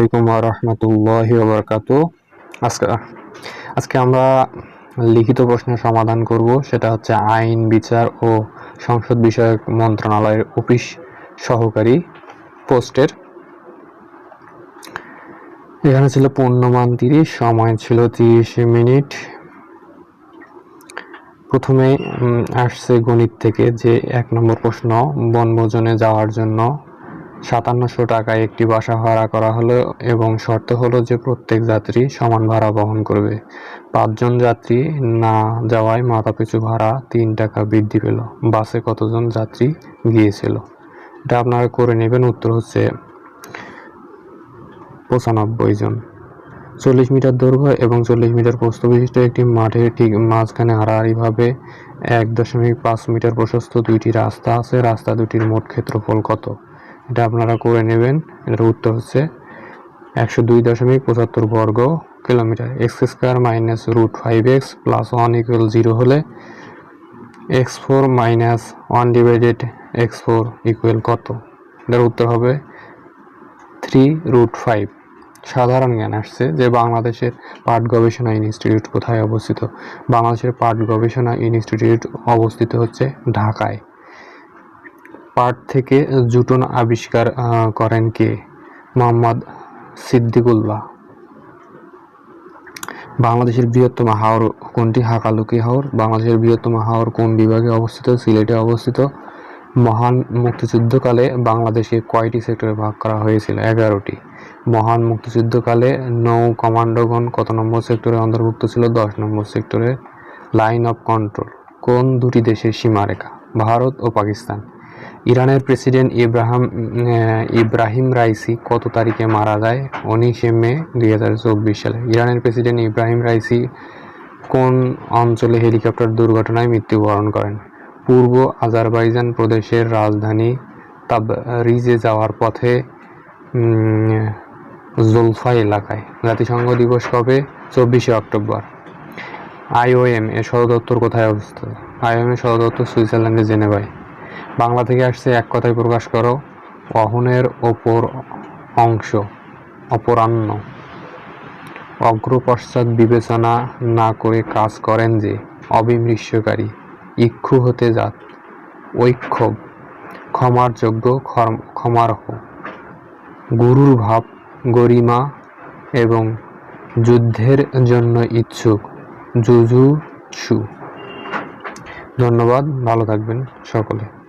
আলাইকুম রহমতুল্লাহি ওবরকাত। আজকে আজকে আমরা লিখিত প্রশ্নের সমাধান করব, সেটা হচ্ছে আইন, বিচার ও সংসদ বিষয়ক মন্ত্রণালয়ের অফিস সহকারী পোস্টের। এখানে ছিল পূর্ণমান তিরিশ, সময় ছিল তিরিশ মিনিট। প্রথমে আসছে গণিত থেকে যে এক নম্বর প্রশ্ন, বনভোজনে যাওয়ার জন্য। সাতান্নশো টাকায় একটি বাসা ভাড়া করা হলো এবং শর্ত হলো যে প্রত্যেক যাত্রী সমান ভাড়া বহন করবে। পাঁচজন যাত্রী না যাওয়ায় মাথাপিছু ভাড়া তিন টাকা বৃদ্ধি পেল। বাসে কতজন যাত্রী গিয়েছিল? এটা আপনারা করে নেবেন, উত্তর হচ্ছে পঁচানব্বই জন। চল্লিশ মিটার দৈর্ঘ্য এবং চল্লিশ মিটার প্রস্থ বিশিষ্ট একটি মাঠের ঠিক মাঝখানে হারাহারিভাবে এক দশমিক পাঁচ মিটার প্রশস্ত দুইটি রাস্তা আছে। রাস্তা দুটির মোট ক্ষেত্রফল কত? এটা আপনারা করে নেবেন। এটার উত্তর হচ্ছে একশো দুই দশমিক পঁচাত্তর বর্গ kilometre. X square minus root five x plus one equal zero হলে x four minus one divided x four equal কত? এটার উত্তর হবে থ্রি রুট ফাইভ। সাধারণ জ্ঞান আসছে যে বাংলাদেশের পাট গবেষণা ইনস্টিটিউট কোথায় অবস্থিত? বাংলাদেশের পাট গবেষণা ইনস্টিটিউট অবস্থিত হচ্ছে ঢাকায়। পাট থেকে জুটন আবিষ্কার করেন কে? মোহাম্মদ সিদ্দিকুল্লাহ। বাংলাদেশের বৃহত্তম হাওর কোনটি? হাকালুকি হাওর। বাংলাদেশের বৃহত্তম হাওর কোন বিভাগে অবস্থিত? সিলেটে অবস্থিত। মহান মুক্তিযুদ্ধকালে বাংলাদেশে কয়টি সেক্টরে ভাগ করা হয়েছিল? এগারোটি। মহান মুক্তিযুদ্ধকালে নৌ কমান্ডোগণ কত নম্বর সেক্টরে অন্তর্ভুক্ত ছিল? দশ নম্বর সেক্টরে লাইন অফ কন্ট্রোল। কোন দুটি দেশের সীমারেখা? ভারত ও পাকিস্তান। ইরানের প্রেসিডেন্ট ইব্রাহিম ইব্রাহিম রাইসি কত তারিখে মারা যায়? উনিশে মে দুই হাজার চব্বিশ সালে। ইরানের প্রেসিডেন্ট ইব্রাহিম রাইসি কোন অঞ্চলে হেলিকপ্টার দুর্ঘটনায় মৃত্যুবরণ করেন? পূর্ব আজারবাইজান প্রদেশের রাজধানী তাবরিজে যাওয়ার পথে জুলফা এলাকায়। জাতিসংঘ দিবস কবে? চব্বিশে অক্টোবর। আইওএম এর সদর দপ্তর কোথায় অবস্থিত? আইওএম এর সদর দপ্তর সুইজারল্যান্ডের জেনেভায়। বাংলা থেকে আসছে, এক কথায় প্রকাশ করো, অহনের ওপর অংশ, অপরাহ্ন। অগ্রপশ্চাৎ বিবেচনা না করে কাজ করেন যে, অবিমৃষ্যকারী, ইক্ষু হতে যাত ঐক্ষব ক্ষমার যোগ্য, ক্ষম- ক্ষমার্হ। গুরুর ভাব, গরিমা এবং যুদ্ধের জন্য ইচ্ছুক জুজুৎসু ধন্যবাদ, ভালো থাকবেন সকলে।